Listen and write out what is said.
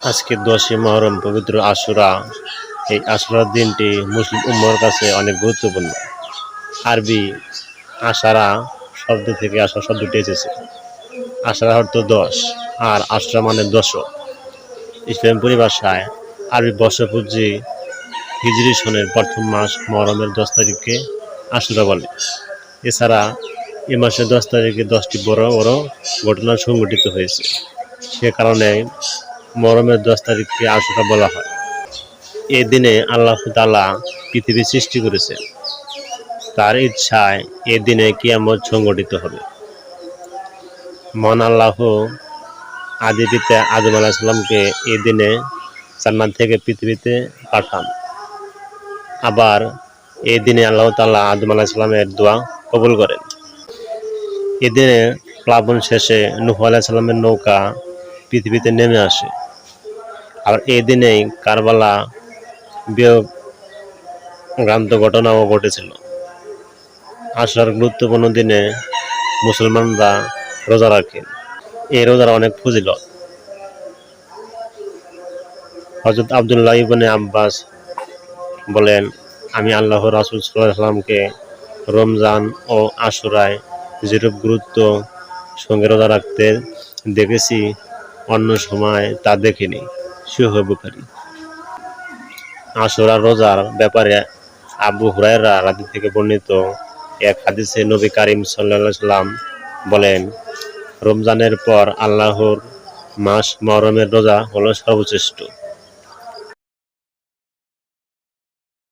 আজকে দশই মহরম পবিত্র আশুরা। এই আশুরার দিনটি মুসলিম উম্মর কাছে অনেক গুরুত্বপূর্ণ। আরবি আশারা শব্দ থেকে আসা শব্দটি এসেছে। আশারা অর্থ দশ, আর আশুরা মানে দশক। ইসলাম পরিভাষায় আরবি বর্ষপূর্জি হিজরি সনের প্রথম মাস মহরমের দশ তারিখকে আশুরা বলে। এছাড়া এ মাসের দশ তারিখে দশটি বড় বড় ঘটনা সংঘটিত হয়েছে। সে কারণে মরমের দশ তারিখকে আশুরা বলা হয়। এই দিনে আল্লাহ তালা পৃথিবী সৃষ্টি করেছে। তার ইচ্ছায় এ দিনে কিয়ামত সংগঠিত হবে। মন আল্লাহ আদি পিতা আদম আলাহিসাল্লামকে এই দিনে জান্নাত থেকে পৃথিবীতে পাঠান। আবার এই দিনে আল্লাহ তাল্লাহ আদম আলাহিসাল্লামের দোয়া কবুল করেন। এদিনে প্লাবন শেষে নুহ আলাহিসাল্লামের নৌকা পৃথিবীতে নেমে আসে। আর এই দিনেই কারবালা বিয়োগ ঘটনাও ঘটেছিল। আসার গুরুত্বপূর্ণ দিনে মুসলমানরা রোজা রাখেন। এই রোজার অনেক ফজিলত। হজরত আবদুল্লাহ ইবনে আব্বাস বলেন, আমি আল্লাহ রাসুল সাল্লামকে রমজান ও আশুরায় যেরূপ গুরুত্ব সঙ্গে রোজা রাখতে দেখেছি অন্য সময় তা দেখিনি করি আশুরা রোজার ব্যাপারে আবু হুরায়রা রাজি থেকে বর্ণিত এক হাদিসে নবী কারিম সাল্লা সাল্লাম বলেন, রমজানের পর আল্লাহর মাস মহরমের রোজা হলো সর্বশ্রেষ্ঠ।